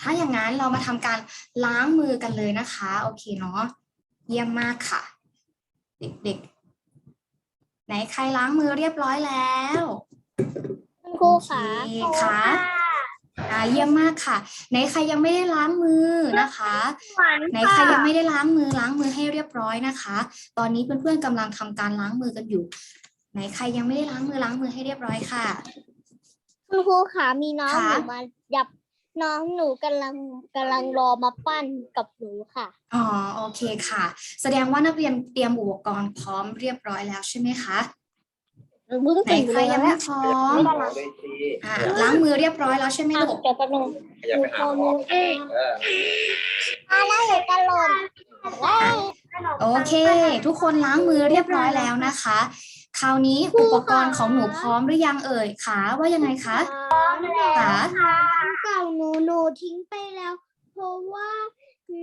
ถ้าอย่างนั้นเรามาทำการล้างมือกันเลยนะคะ โอเคเนาะเยี่ยมมากค่ะ เด็กๆ ไหนใครล้างมือเรียบร้อยแล้วคุณครูขาโอเคค่ะอ่าเยี่ยมมากค่ะ ไหนใครยังไม่ได้ล้างมือนะคะไหนใครยังไม่ได้ล้างมือล้างมือให้เรียบร้อยนะคะ ตอนนี้เพื่อนๆกำลังทำการล้างมือกันอยู่ ไหนใครยังไม่ได้ล้างมือล้างมือให้เรียบร้อยค่ะ คุณครูขามีน้องค่ะหนูมายับ น้องหนูกำลังกำลังรอมาปั้นกับหนูค่ะ อ๋อโอเคค่ะ แสดงว่านักเรียนเตรียมอุปกรณ์พร้อมเรียบร้อยแล้วใช่ไหมคะมึงไหนตื่นใครเลยยังนะไม่พร้อมอ่าล้างมือเรียบร้อยแล้วใช่ไหมลูกเดี๋ยวแป๊บนึงอยากไปหาหมอเองเออมาแล้วเดี๋ยวจะหล่นว้าวโอเค ทุกคนล้างมือเรียบร้อยแล้วนะคะ คราวนี้อุปกรณ์ของหนูพร้อมหรือยังเอ่ยคะว่ายังไงคะคะเก่าหนูหนูทิ้งไปแล้ว เพราะว่า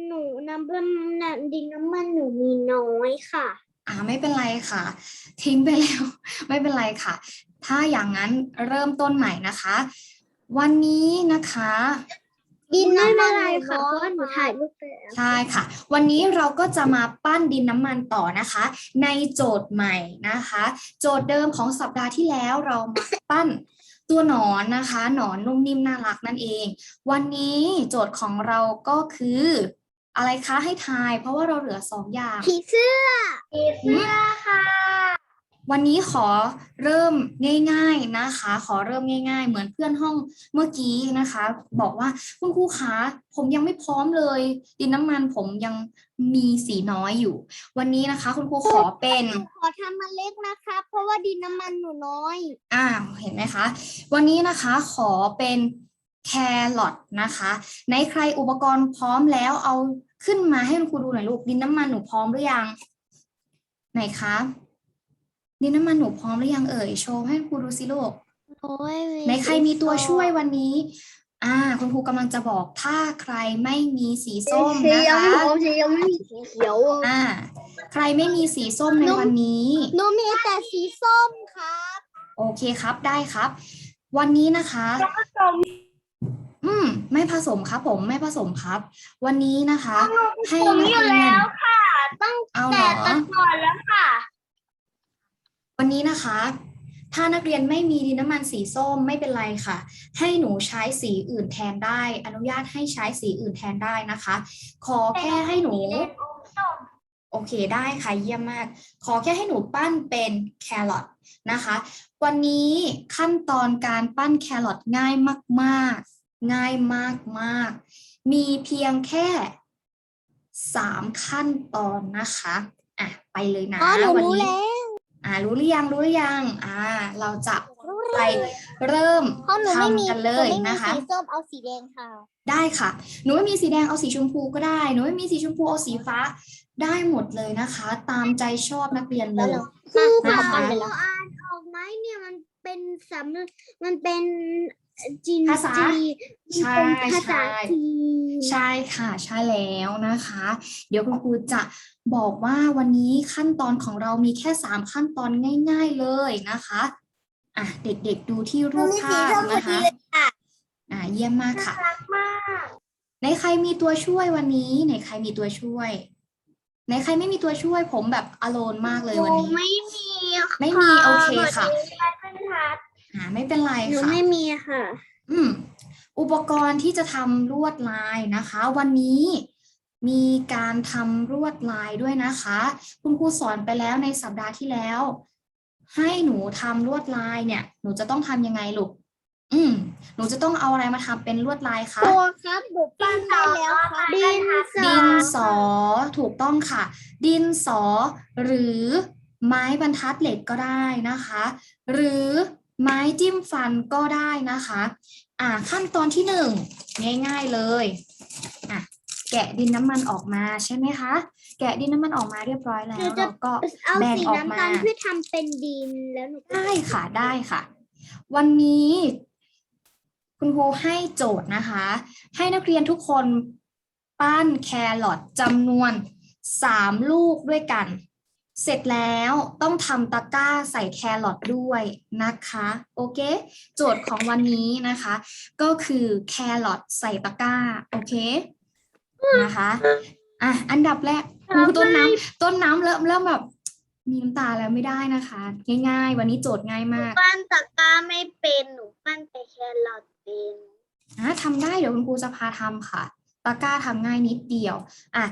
หนูน้ำมันน้ำดินน้ำมันหนูมีน้อยค่ะอ่าไม่เป็นไรค่ะ ทิ้งไปแล้ว ไม่เป็นไรค่ะ ถ้าอย่างนั้นเริ่มต้นใหม่นะคะ วันนี้นะคะ ดินไม่เป็นไรค่ะเพราะว่าหนูถ่ายรูปไปแล้วใช่ค่ะ วันนี้เราก็จะมาปั้นดินน้ำมันต่อนะคะ ในโจทย์ใหม่นะคะ โจทย์เดิมของสัปดาห์ที่แล้วเรามาปั้นตัวหนอนนะคะหนอนนุ่มนิ่มน่ารักนั่นเอง วันนี้โจทย์ของเราก็คือ อะไรคะให้ทาย เพราะว่าเราเหลือสองอย่างผีเสื้อผีเสื้อค่ะ วันนี้ขอเริ่มง่าย ๆนะคะ ขอเริ่มง่าย ๆ เหมือนเพื่อนห้องเมื่อกี้นะคะ บอกว่าคุณครูคะผมยังไม่พร้อมเลย ดินน้ำมันผมยังมีสีน้อยอยู่ วันนี้นะคะ คุณครูขอเป็นขอทำมาเล็กนะคะ เพราะว่าดินน้ำมันหนูน้อยอ่าเห็นไหมคะ วันนี้นะคะขอเป็นแครอทนะคะ ในใครอุปกรณ์พร้อมแล้วเอาขึ้นมาให้คุณครูดูหน่อยลูกดินน้ำมันหนูพร้อมหรือยังไหนคะ ดินน้ำมันหนูพร้อมหรือยังเอ่ย โชว์ให้คุณครูดูสิลูก โอ้ยไหนใครมีตัวช่วยวันนี้ อ่า คุณครูกำลังจะบอกถ้าใครไม่มีสีส้มสีนะยังคะผมสียังไม่มีสีเขียวอ่า ใครไม่มีสีส้มในวันนี้ หนูมีแต่สีส้มครับโอเคครับได้ครับ วันนี้นะคะ อืม ไม่ผสมครับ ผมไม่ผสมครับ วันนี้นะคะ ให้นักเรียนตั้งเอาเหรแต่อ ตะก่อนแล้วค่ะ วันนี้นะคะ ถ้านักเรียนไม่มีดินน้ำมันสีส้มไม่เป็นไรค่ะ ให้หนูใช้สีอื่นแทนได้ อนุญาตให้ใช้สีอื่นแทนได้นะคะ ขอแค่ให้หนู โอเคได้ค่ะเยี่ยมมาก ขอแค่ให้หนูปั้นเป็นแครอทนะคะ วันนี้ขั้นตอนการปั้นแครอทง่ายมาก ๆ ง่ายมาก ๆ มีเพียงแค่สามขั้นตอนนะคะ อะ ไปเลยนะอ๋อหนูวัรู้นี้แล้ว อ่ารู้หรือยังรู้หรือยังอ่า เราจะไปเริ่มเพราะหนูไม่มีทำกันเลยหไม่มีนะคะสีส้มเอาสีแดงค่ะได้ค่ะ หนูไม่มีสีแดงเอาสีชมพูก็ได้ หนูไม่มีสีชมพูเอาสีฟ้า ได้หมดเลยนะคะ ตามใจชอบนักเรียนเลแล้วย เราคือนะคะเราอ่านออกไหมเนี่ยมันเป็นสำมันเป็น จีนภาษาจีใช่มันเป็นภาษาใช่จีนใช่ค่ะ ใช่แล้วนะคะ เดี๋ยวคุณครูจะบอกว่าวันนี้ขั้นตอนของเรามีแค่สามขั้นตอนง่าย ๆเลยนะคะอะเด็กๆดูที่รูปภาพนะคะอ่าเยี่ยมมากค่ะมากในใครมีตัวช่วยวันนี้ในใครมีตัวช่วยในใครไม่มีตัวช่วยผมแบบอโลนมากเลยวันนี้ ไม่มี ไม่มี โอเคค่ะหนูไม่มีค่ะ อ่าไม่เป็นไรหนูค่ะ ไม่มีค่ะ อืมอุปกรณ์ที่จะทำลวดลายนะคะ วันนี้มีการทำลวดลายด้วยนะคะ คุณครูสอนไปแล้วในสัปดาห์ที่แล้ว ให้หนูทำลวดลายเนี่ย หนูจะต้องทำยังไงลูกอืมหนูจะต้องเอาอะไรมาทำเป็นลวดลายคะ ตัวครับหนูปั้นได้แล้วครับดินสอดินสอถูกต้องค่ะ ดินสอหรือไม้บรรทัดเหล็กก็ได้นะคะ หรือ ไม้จิ้มฟันก็ได้นะคะอ่าขั้นตอนที่หนึ่งง่าย ๆเลยอะแกะดินน้ำมันออกมาใช่ไหมคะ แกะดินน้ำมันออกมาเรียบร้อยแล้วเราก็เอาแบ่งสีออกน้ำมาตาลเพื่อทำเป็นดินแล้วหนูก็ได้ค่ะได้ค่ะ วันนี้ คุณครูให้โจทย์นะคะ ให้นักเรียนทุกคนปั้นแครอทจำนวนสามลูกด้วยกัน เสร็จแล้วต้องทำตะกร้าใส่แครอทด้วยนะคะ โอเค โจทย์ของวันนี้นะคะ ก็คือแครอทใส่ตะกร้า โอเค นะคะอะอันดับแรกครูต้นน้ำต้นน้ำเริ่มเริ่มแบบมีน้ำตาแล้วไม่ได้นะคะ ง่าย ๆ วันนี้โจทย์ง่ายมากปั้นตะกร้าไม่เป็นหนูปั้นแต่แครอทเป็นอะทำได้เดี๋ยวคุณครูจะพาทำค่ะ ตะกร้าทำง่ายนิดเดียวอะ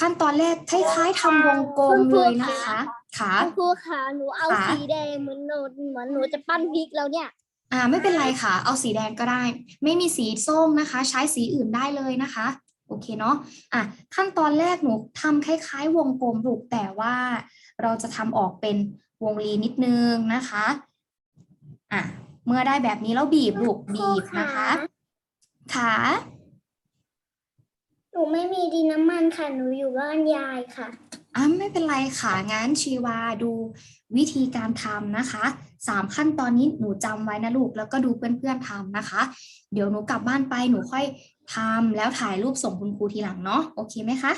ขั้นตอนแรกคล้ายๆทำวงกลมเลยนะคะค่ะคุณครูขาหนูเอาค่ะสีแดงเหมือนหนูเหมือนหนูจะปั้นพริกแล้วเนี่ยอ่าไม่เป็นไรค่ะ เอาสีแดงก็ได้ ไม่มีสีส้มนะคะ ใช้สีอื่นได้เลยนะคะ โอเคเนาะอะขั้นตอนแรกหนูทำคล้าย ๆ วงกลมลูกแต่ว่าเราจะทำออกเป็นวงรีนิดนึงนะคะอะเมื่อได้แบบนี้แล้วบีบลูกบีบนะคะขา หนูไม่มีดินน้ำมันค่ะ หนูอยู่บ้านยายค่ะ อะไม่เป็นไรค่ะงั้นชีวาดูวิธีการทำนะคะสามขั้นตอนนี้หนูจำไว้นะลูกแล้วก็ดูเพื่อนๆทำนะคะ เดี๋ยวหนูกลับบ้านไปหนูค่อยทำแล้วถ่ายรูปส่งคุณครูทีหลังเนาะโอเคไหมคะ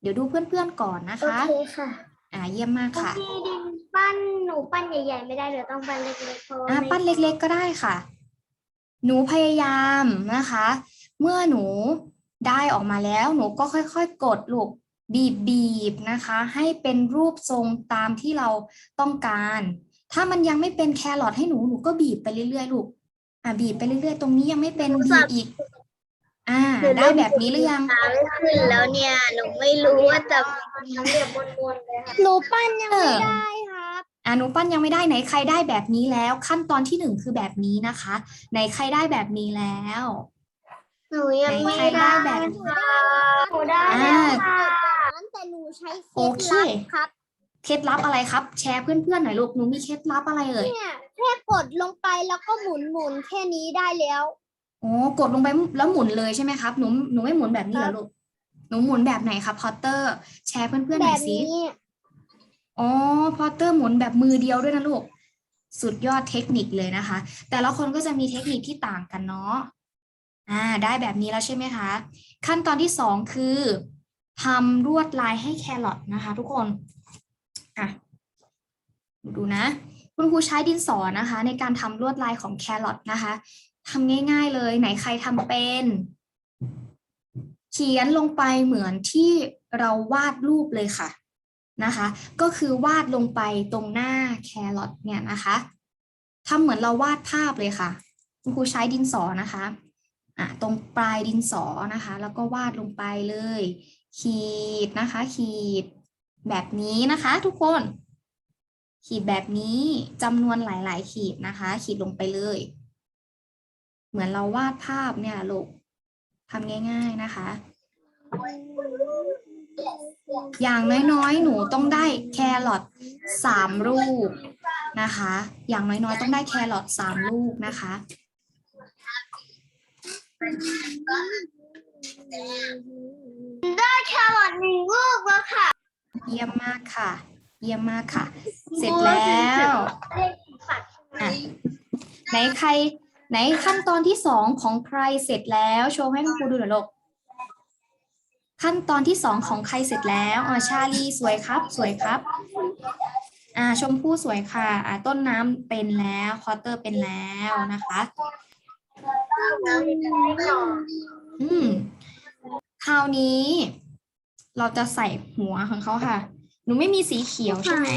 เดี๋ยวดูเพื่อนๆก่อนนะโอคะ เคค่ะอ่าเยี่ยมมากค่ะพี่ดินปั้นหนูปั้นใหญ่ๆไม่ได้เดี๋ยวต้องปั้นเล็กๆเพราะว่าอะไม่ปั้นเล็กๆก็ได้ค่ะ หนูพยายามนะคะ เมื่อหนู ได้ออกมาแล้วหนูก็ค่อยๆ กดลูกบีบบีบนะคะ ให้เป็นรูปทรงตามที่เราต้องการ ถ้ามันยังไม่เป็นแครอทให้หนูหนูก็บีบไปเรื่อยๆลูกอะบีบไปเรื่อยๆ ตรงนี้ยังไม่เป็นบีบอีก อ่า ได้แบบนี้หรือยังขาไม่ขึ้นแล้วเนี่ยหนูไม่รู้ว่าจะน้ำเรียบวนๆเลยค่ะหนูปั้นยังไม่ได้ครับอะหนูปั้นยังไม่ได้ไหนใครได้แบบนี้แล้ว ขั้นตอนที่หนึ่งคือแบบนี้นะคะ ไหนใครได้แบบนี้แล้ว หนูยังไม่ใครได้ได้แบบค่ะหนูได้อ่าแล้วค่ะแต่หนูใช้เคโอล็ดเคลับครับเคล็ดลับอะไรครับ แชร์เพื่อนๆหน่อยลูกหนูมีเคล็ดลับอะไรเอ่ยเนี่ยแค่กดลงไปแล้วก็หมุนหมุนๆแค่นี้ได้แล้วโอ้กดลงไปแล้วหมุนเลยใช่ไหมครับหนูหนูไม่หมุนแบบนี้เหรอลูกหนูหมุนแบบไหนครับพอตเตอร์ แชร์เพื่อนๆหแบน่อยบสินี้อ๋อพอตเตอร์หมุนแบบมือเดียวด้วยนะลูกสุดยอดเทคนิคเลยนะคะ แต่ละคนก็จะมีเทคนิคที่ต่างกันเนาะ อ่าได้แบบนี้แล้วใช่ไหมคะ ขั้นตอนที่สองคือทำลวดลายให้แครอทนะคะทุกคนอะดูนะ คุณครูใช้ดินสอนะคะ ในการทำลวดลายของแครอทนะคะทำง่าย ๆ เลยไหนใครทำเป็น เขียนลงไปเหมือนที่เราวาดรูปเลยค่ะนะคะ ก็คือวาดลงไปตรงหน้าแครอทเนี่ยนะคะทำเหมือนเราวาดภาพเลยค่ะ คุณครูใช้ดินสอนะคะ อะตรงปลายดินสอนะคะ แล้วก็วาดลงไปเลย ขีดนะคะ ขีดแบบนี้นะคะ ทุกคน ขีดแบบนี้จำนวนหลาย ๆ ขีดนะคะ ขีดลงไปเลย เหมือนเราวาดภาพเนี่ยลูกทำง่าย ๆนะคะ อย่างน้อยๆ หนูต้องได้แครอทสามลูกนะคะ อย่างน้อยๆ ต้องได้แครอทสามลูกนะคะ ได้แครอทหนึ่งลูกแล้วค่ะ เยี่ยมมากค่ะ เยี่ยมมากค่ะ เสร็จแล้วอะไหนใคร ไหนขั้นตอนที่สองของใครเสร็จแล้ว โชว์ให้คุณครูดูหน่อยลูกขั้นตอนที่สองของใครเสร็จแล้วอ่าชาลีสวยครับ สวยครับ อ่า ชมพู่สวยค่ะ อ่าต้นน้ำเป็นแล้ว คอเตอร์เป็นแล้วนะคะ อืม คราวนี้ เราจะใส่หัวของเขาค่ะ หนูไม่มีสีเขียวใช่ไหม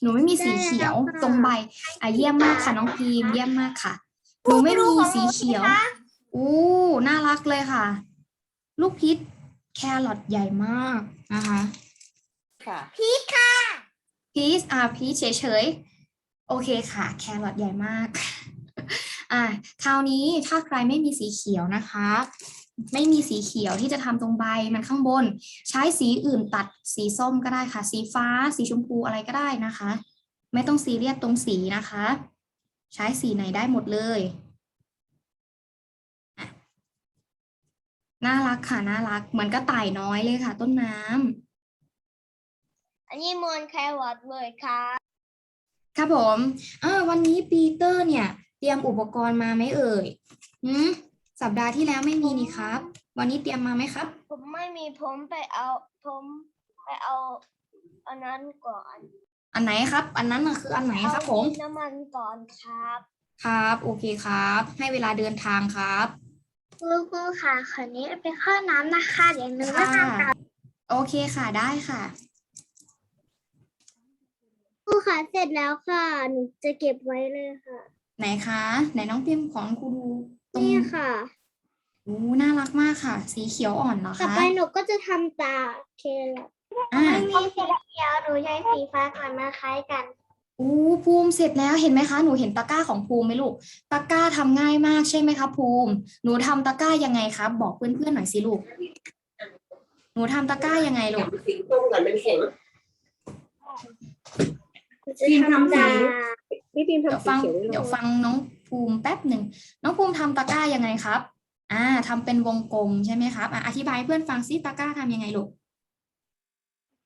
หนูไม่มีสีเขียวตรงใบ อะเยี่ยมมากค่ะน้องพีมเยี่ยมมากค่ะ หนูไม่มีสีเขียว อู้น่ารักเลยค่ะ ลูกพิษแครอทใหญ่มากนะคะค่ะพีชอ่าพีชเฉยๆ โอเคค่ะ แครอทใหญ่มาก อ่าคราวนี้ถ้าใครไม่มีสีเขียวนะคะ ไม่มีสีเขียวที่จะทำตรงใบมันข้างบน ใช้สีอื่นตัดสีส้มก็ได้ค่ะ สีฟ้า สีชมพูอะไรก็ได้นะคะ ไม่ต้องซีเรียสตรงสีนะคะ ใช้สีไหนได้หมดเลยอะน่ารักค่ะน่ารัก เหมือนกระต่ายน้อยเลยค่ะ ต้นน้ำอันนี้มวนแครอทเลยค่ะครับผมอ่าวันนี้ปีเตอร์เนี่ย เตรียมอุปกรณ์มาไหมเอ่ยหืมสัปดาห์ที่แล้วไม่มีนี่ครับ วันนี้เตรียมมาไหมครับ ผมไม่มีผมไปเอาผมไปเอาอันนั้นก่อนอันไหนครับ อันนั้นน่ะคืออันไหนครับผม น้ำมันก่อนครับครับ โอเคครับ ให้เวลาเดินทางครับครูครูค่ะขอนี้ไปเข้าน้ำนะคะเดี๋ยวหนึงนะค่ะคะโอเคค่ะได้ค่ะครูค่ะเสร็จแล้วค่ะ หนูจะเก็บไว้เลยค่ะ ไหนคะไหนน้องพิมพ์ของครูดูตรงนี่ค่ะโอ้น่ารักมากค่ะ สีเขียวอ่อนเหรอต่อคะไปหนูก็จะทำตาเคลอ่าไม่มีสีเขียวหนูใช้สีฟ้าก่อนมาคล้ายกันโอ้ภูมิเสร็จแล้วเห็นไหมคะหนูเห็นตะกร้าของภูมิไหมลูกตะกร้าทำง่ายมากใช่ไหมคะภูมิ หนูทำตะกร้ายังไงครับ บอกเพื่อนๆหน่อยสิลูก หนูทำตะกร้ายังไงลูก สีส้มกันเป็นเข็มหนูจะทำตา พี่พิมพ์เดี๋ยวทำสีฟังเขียวไว้เลเดี๋ยวยฟังน้องภูมิแป๊บหนึ่งน้องภูมิทำตะกร้ายังไงครับ อ่าทำเป็นวงกลมใช่ไหมครับอะอธิบายให้เพื่อนฟังซิตะกร้าทำยังไงลูก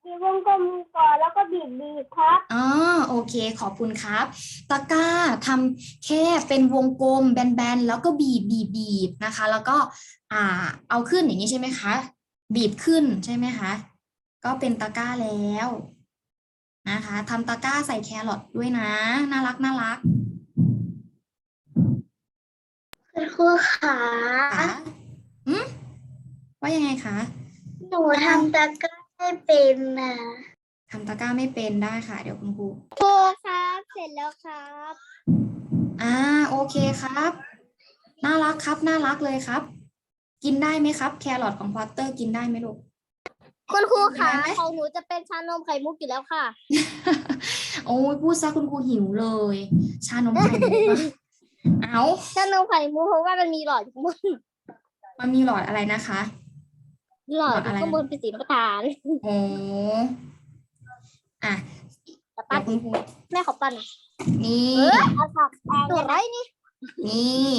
มีวงกลมก่อนแล้วก็บีบบีบครับอ๋อโอเค ขอบคุณครับ ตะกร้าทำแค่เป็นวงกลมแบนๆแล้วก็บีบบีบบีบนะคะ แล้วก็อ่า เอาขึ้นอย่างนี้ใช่ไหมคะ บีบขึ้นใช่ไหมคะ ก็เป็นตะกร้าแล้ว นะคะทำตะกร้าใส่แครอทด้วยนะ น่ารักน่ารักคุณครูค่ะค่ะอืมว่ายังไงคะหนูทำตะกร้าไม่เป็นนะทำตะกร้าไม่เป็นได้ค่ะ เดี๋ยวคุณครูครูครับ เสร็จแล้วครับ อ่าโอเคครับ น่ารักครับ น่ารักเลยครับ กินได้ไหมครับ แครอทของพอตเตอร์กินได้ไหมลูก คุณครูคะได้ไหมของหนูจะเป็นชานมไข่มุกอยู่แล้วค่ะ โอ้ยพูดซะคุณครูหิวเลย ชานมไข่มุกอะเอาชานมไข่มุกเพราะว่ามันมีหลอดอยู่ข้างบนมันมีหลอดอะไรนะคะ หลอดหลอดอะไรนะข้างบนเป็นสีน้ำตาลโอ้อะแต่เดี๋ปั้ยนวคุณครูแม่ขอปั้นหน่อยนี่เออเอาผักตัวไรนี่ นี่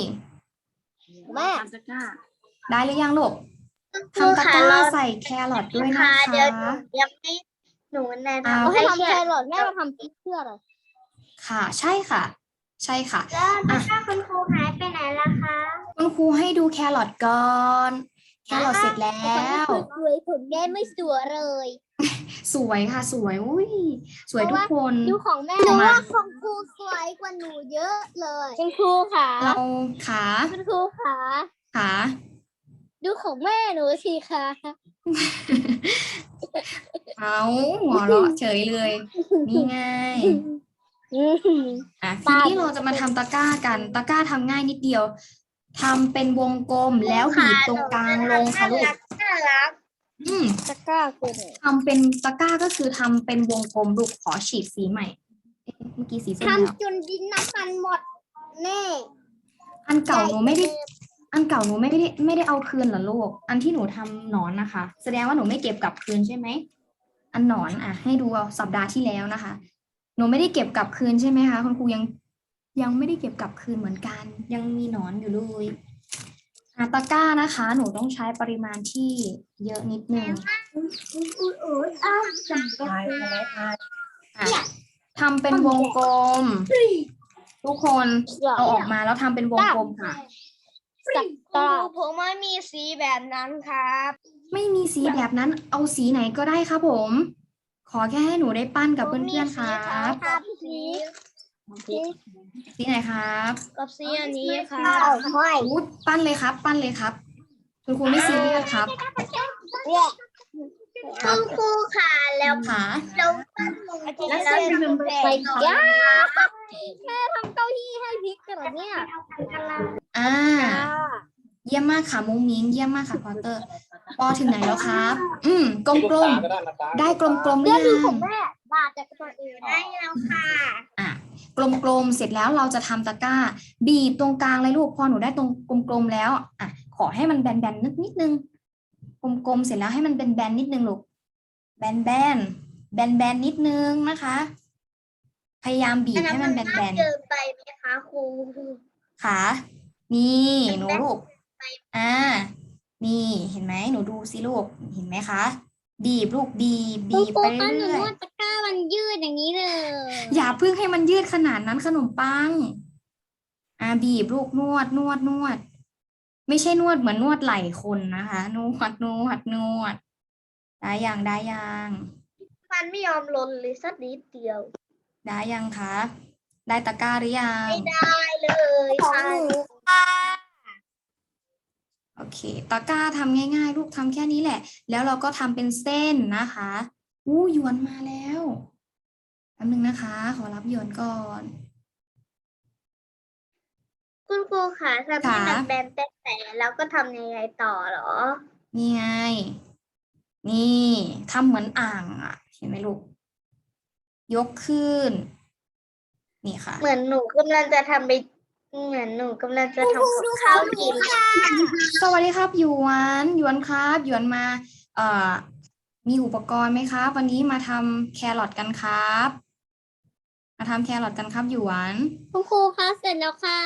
แม่ทำตะกร้าได้หรือยังลูก ทำตะกร้าใส่แครอทด้วยนะคะเดี๋ยวหนูยังไม่หนูแนะอ่า นำให้ทำแครอทแม่มาทำพริกเพื่ออะไรค่ะ ใช่ค่ะ ใช่ค่ะ แล้วถ้าคุณครูหายไปไหนล่ะคะ คุณครูให้ดูแครอทก่อน แครอทเสร็จแล้วสวยผมแม่ไม่สวยเลย สวยค่ะ สวยอุ้ยสวยทุกคน ดูของแม่หนูว่าของครูสวยกว่าหนูเยอะเลยคุณครูค่ะเราขาคุณครูค่ะขา ดูของแม่หนูสิคะเอาหัวเราะเฉยเลย นี่ไงอะทีนี้เราจะมาทำตะกร้ากัน ตะกร้าทำง่ายนิดเดียวทำเป็นวงกลมแล้วบีบตรงกลางลงค่ะลูกน่ารักอืมตะกร้าคุณทำเป็นตะกร้าก็คือทำเป็นวงกลมลูกขอฉีดสีใหม่เอ๊ะเมื่อกี้สีส้มแล้วทำจนดินน้ำมันหมดแน่อันเก่าหนูไม่ได้ อันเก่าหนูไม่ได้ไม่ได้เอาคืนเหรอลูก อันที่หนูทำหนอนนะคะ แสดงว่าหนูไม่เก็บกลับคืนใช่ไหม อันหนอนอะ ให้ดูเอาสัปดาห์ที่แล้วนะคะ หนูไม่ได้เก็บกลับคืนใช่ไหมคะคุณครูยังยังไม่ได้เก็บกลับคืนเหมือนกัน ยังมีหนอนอยู่เลยอะตะกร้านะคะ หนูต้องใช้ปริมาณที่เยอะนิดนึงอุ้ยอุ้ยอ้าวจังทายอะไรทายอะทำเป็นวงกลม ทุกคนเอาออกมาแล้วทำเป็นวงกลมค่ะ สักตาผมไม่มีสีแบบนั้นครับ ไม่มีสีแบบนั้น เอาสีไหนก็ได้ครับผม ขอแค่ให้หนูได้ปั้นกับเพื่อนๆครับครับสีสีไหนครับกับสีอันนี้ครับห้อยอู้ปั้นเลยครับ ปั้นเลยครับ คุณครูไม่ซีเรียสครับคุณครูค่ะแล้วค่ะแล้วแล้วเส้นมันไปยาแม่ทำเก้าอี้ให้พริกกันเหรอเนี่ย อ่า เยี่ยมมากค่ะมุ้งมิ้งเยี่ยมมากค่ะพอตเตอร์ ปอถึงไหนแล้วครับ อืมกลมก็ได้นะตาๆได้กลมๆหรืเรื่อองดูยัของงแม่บาดจากตัวเองได้แล้วค่ะ อะกลมๆ เสร็จแล้วเราจะทำตะกร้า บีบตรงกลางเลยลูก พอหนูได้ตรงกลมๆแล้วอะขอให้มันแบนๆนิดนิดนึง กลมๆ เสร็จแล้วให้มันเป็นแบนๆนิดนึงลูก แบนแบนแบนแบนๆ นิดนึงนะคะ พยายามบีบให้มันแบนแบนเกินไปไหมคะครูๆขา นี่หนูลูก อ่า นี่เห็นไหมหนูดูสิลูก เห็นไหมคะ บีบลูกบีบบีบไปเรื่อยๆตะกร้ามันยืดอย่างนี้เลย อย่าเพิ่งให้มันยืดขนาดนั้นขนมปัง อ่าบีบลูกนวดนวดนวด ไม่ใช่นวดเหมือนนวดไหล่คนนะคะ นวดนวดนวด ได้ยังได้ยังมันไม่ยอมลนเลยสักนิดเดียว ได้ยังคะ ได้ตะกร้าหรือยัง ไม่ได้เลยค่ะ โอเค ตะกร้าทำง่ายๆ ลูกทำแค่นี้แหละ แล้วเราก็ทำเป็นเส้นนะคะ อู้หยวนมาแล้วแป๊บนึงนะคะ ขอรับหยวนก่อน คุณครูค่ะทำให้ค่ะมันแบนแต่แต่แล้วก็ทำยังไงต่อเหรอ นี่ไง นี่ทำเหมือนอ่างอะ เห็นไหมลูก ยกขึ้น นี่ค่ะ เหมือนหนูกำลังจะทำไป เหมือนหนูกำลังจะทำกับข้าวกินสวัสดีครับหยวนหยวนครับหยวนมา เอ่อ มีอุปกรณ์ไหมครับ วันนี้มาทำแครอทกันครับ มาทำแครอทกันครับหยวนคุณครูคะเสร็จแล้วค่ะ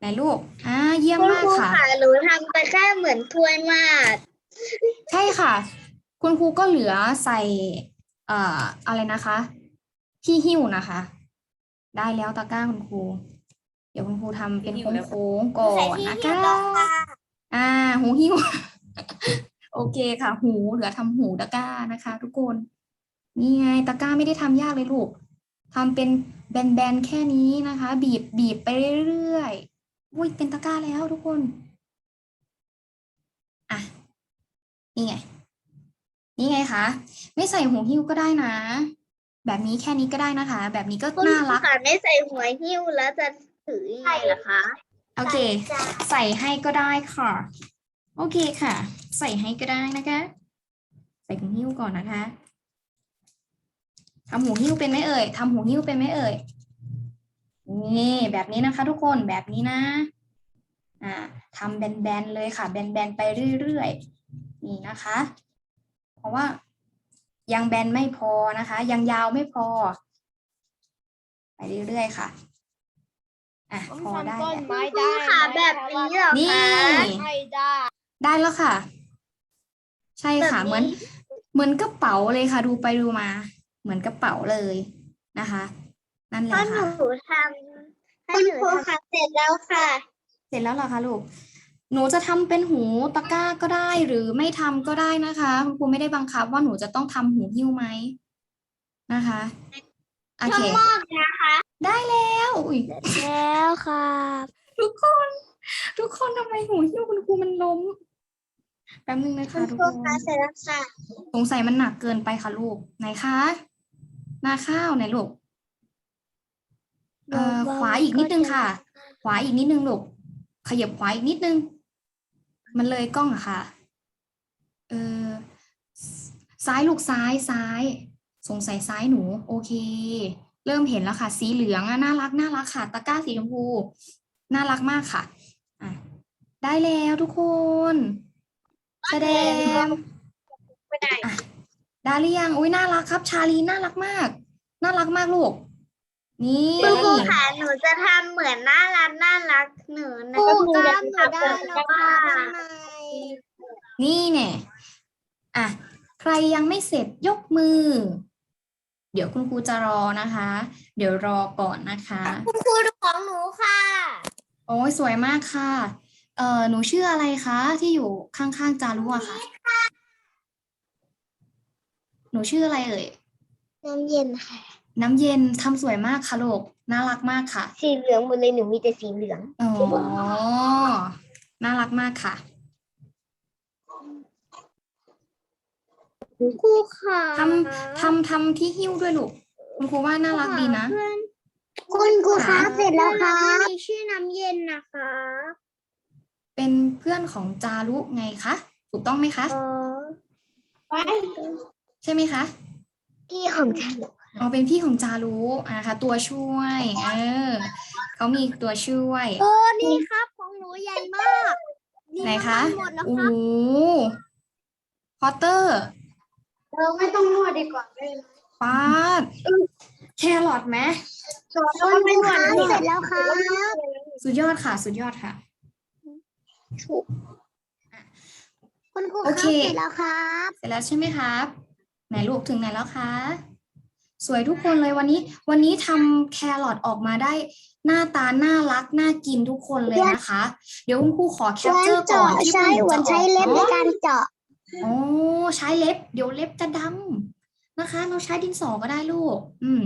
ไหนลูกอ่าเยี่ยมคุณมากครูค่ะค่ะหนูทำแต่แค่เหมือนถ้วยมาก ใช่ค่ะ คุณครูก็เหลือใส่ เอ่อ อะไรนะคะ ที่หิ้วนะคะ ได้แล้วตะกร้าคุณครูเดี๋ยวคุณครูทำเป็นโค้งๆก่อนนะคะอ่า หูหิ้วโอเคค่ะ หูเหลือทำหูตะกร้านะคะ ทุกคนนี่ไงตะกร้าไม่ได้ทำยากเลยลูกทำเป็นแบนๆแค่นี้นะคะ บีบบีบไปเรื่อยๆอุ้ยเป็นตะกร้าแล้วทุกคนอะนี่ไง นี่ไงคะไม่ใส่หูหิ้วก็ได้นะ แบบนี้แค่นี้ก็ได้นะคะ แบบนี้ก็คุณน่าครูรักค่ะไม่ใส่หัวหิ้วแล้วจะ ถือยังไงล่ะคะโอเค ใส่ให้ก็ได้ค่ะ โอเคค่ะ ใส่ให้ก็ได้นะคะ ใส่หูหิ้วก่อนนะคะทำหูหิ้วเป็นไหมเอ่ยทำหูหิ้วเป็นไหมเอ่ยนี่แบบนี้นะคะ ทุกคนแบบนี้นะ อ่าทำแบนๆเลยค่ะ แบนๆไปเรื่อยๆนี่นะคะ เพราะว่ายังแบนไม่พอนะคะ ยังยาวไม่พอ ไปเรื่อยๆค่ะ อะพอได้แล้วคุณครูค่ะแบบนี้เหรอนี่คะไม่ได้ ได้แล้วค่ะ ใช่ค่ะแบบนี้เหมือน เหมือนกระเป๋าเลยค่ะ ดูไปดูมา เหมือนกระเป๋าเลยนะคะ นั่นแหถ้าละหค่ะนูทำถ้าหนูทำเสร็จแล้วค่ะ เสร็จแล้วเหรอคะลูกหนูจะทำเป็นหูตะกร้าก็ได้หรือไม่ทำก็ได้นะคะคุณครูไม่ได้บังคับว่าหนูจะต้องทำหูหิ้วไหมนะคะโอเคชอบนะคะ ได้แล้วอุ้ยแล้ว ค่ะทุกคน ทุกคนทำไมหูหิ้วคุณครูมันล้มแป๊บนึงนะคะคุณทุกครูคนคะเสร็จแล้วค่ะสงสัยมันหนักเกินไปค่ะลูกไหนคะหน้าข้าวไหนลูกเอ่อขวาอีกนิดนึงค่ะ ขวาอีกนิดนึงลูกขยับขวาอีกนิดนึง มันเลยกล้องอะค่ะ เออซ้ายลูกซ้ายซ้าย สงสัยซ้ายหนู โอเค เริ่มเห็นแล้วค่ะ สีเหลืองอะน่ารักน่ารักค่ะ ตะกร้าสีชมพู น่ารักมากค่ะอะ ได้แล้วทุกคน แสดงไม่ได้อะได้หรือยังอุ้ยน่ารักครับ ชาลีน่ารักมาก น่ารักมากลูก นี่คุณครูค่ะหนูจะทำเหมือนน่ารักน่ารักหนูนะครูหนูครัจะบหนูทำได้แบบแล้วว่านี่เนี่ยอะใครยังไม่เสร็จยกมือเดี๋ยวคุณครูจะรอนะคะ เดี๋ยวรอก่อนนะคะ คุณครูของหนูค่ะ โอ้ยสวยมากค่ะ เอ่อหนูชื่ออะไรคะที่อยู่ข้างๆจารุอะคะหนูชื่ออะไรเอ่ย น้ำเย็นค่ะ น้ำเย็นทำสวยมากค่ะลูกน่ารักมากค่ะ สีเหลืองหมดเลยหนูมีแต่สีเหลือง อ๋อ น่ารักมากค่ะ ครูค่ะทำทำทำที่หิ้วด้วยลูกคุณครูว่าน่ารักดีนะคุณครูคะค่ะเสร็จแล้วค่ะมีชื่อน้ำเย็นนะคะ เป็นเพื่อนของจารุไงคะถูกต้องไหมคะอ๋อใช่ไหมคะพี่ของฉันอ๋อเป็นพี่ของจารุอะค่ะ ตัวช่วย เออเขามีตัวช่วยโอ้นี่ครับของหนูใหญ่มากไหนคะหมดแล้วโอ้ครับโหพอตเตอร์ เราไม่ต้องนวดดีกว่าเลยปาดแครอทไหมคุณครูคะเสร็จแล้วครับสุดยอดค่ะ สุดยอดค่ะคุณครูโอคะเค เสร็จแล้วครับ เสร็จแล้วใช่ไหมครับไหนลูกถึงไหนแล้วคะ สวยทุกคนเลยวันนี้ วันนี้ทำแครอทออกมาได้หน้าตาน่ารักน่ากินทุกคนเลยนะคะ เดี๋ยวคุณครูขอแคปเจอร์ก่อนที่ใช้คุณหวนจะอใช้อกเล็บในเนาะการเจาะ โอ้ใช้เล็บ เดี๋ยวเล็บจะดนะคะ เราใช้ดินสอก็ได้ลูก อืม